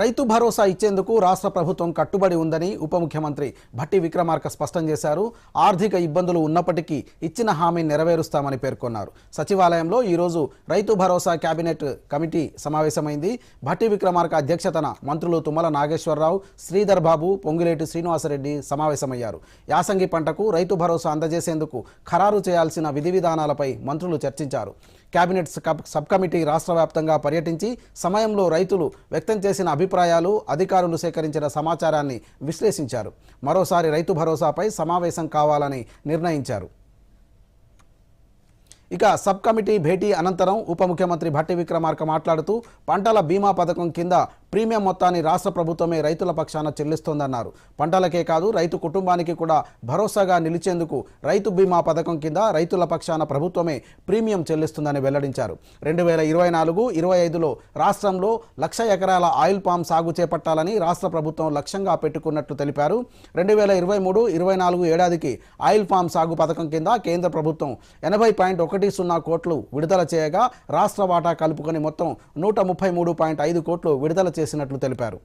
రైతు భరోసా ఇచ్చేందుకు రాష్ట్ర ప్రభుత్వం కట్టుబడి ఉందని ఉప ముఖ్యమంత్రి భట్టి విక్రమార్క స్పష్టం చేశారు. ఆర్థిక ఇబ్బందులు ఉన్నప్పటికీ ఇచ్చిన హామీ నెరవేరుస్తామని పేర్కొన్నారు. సచివాలయంలో ఈరోజు రైతు భరోసా కేబినెట్ కమిటీ సమావేశమైంది. భట్టి విక్రమార్క అధ్యక్షతన మంత్రులు తుమ్మల నాగేశ్వరరావు శ్రీధర్ బాబు పొంగిలేటి శ్రీనివాసరెడ్డి సమావేశమయ్యారు. యాసంగి పంటకు రైతు భరోసా అందజేసేందుకు ఖరారు చేయాల్సిన విధి విధానాలపై మంత్రులు చర్చించారు. కేబినెట్ సబ్ కమిటీ రాష్ట్ర వ్యాప్తంగా పర్యటించి సమయంలో రైతులు వ్యక్తం చేసిన అభిప్రాయాలు అధికారులు సేకరించిన సమాచారాన్ని విశ్లేషించారు. మరోసారి రైతు భరోసాపై సమావేశం కావాలని నిర్ణయించారు. ఇక సబ్ కమిటీ భేటీ అనంతరం ఉప ముఖ్యమంత్రి భట్టి విక్రమార్క మాట్లాడుతూ పంటల బీమా పథకం కింద ప్రీమియం మొత్తాన్ని రాష్ట్ర ప్రభుత్వమే రైతుల పక్షాన చెల్లిస్తోందన్నారు. పంటలకే కాదు రైతు కుటుంబానికి కూడా భరోసాగా నిలిచేందుకు రైతు బీమా పథకం కింద రైతుల పక్షాన ప్రభుత్వమే ప్రీమియం చెల్లిస్తుందని వెల్లడించారు. రెండు వేల ఇరవై నాలుగు ఇరవై ఐదులో రాష్ట్రంలో లక్ష ఎకరాల ఆయిల్ పామ్ సాగు చేపట్టాలని రాష్ట్ర ప్రభుత్వం లక్ష్యంగా పెట్టుకున్నట్లు తెలిపారు. రెండు వేల ఇరవై మూడు ఇరవై నాలుగు ఏడాదికి ఆయిల్ పామ్ సాగు పథకం కింద కేంద్ర ప్రభుత్వం ఎనభై పాయింట్ ఒకటి సున్నా కోట్లు విడుదల చేయగా రాష్ట్ర వాటా కలుపుకొని మొత్తం నూట ముప్పై మూడు పాయింట్ ఐదు కోట్లు విడుదల చేసినట్లు తెలిపారు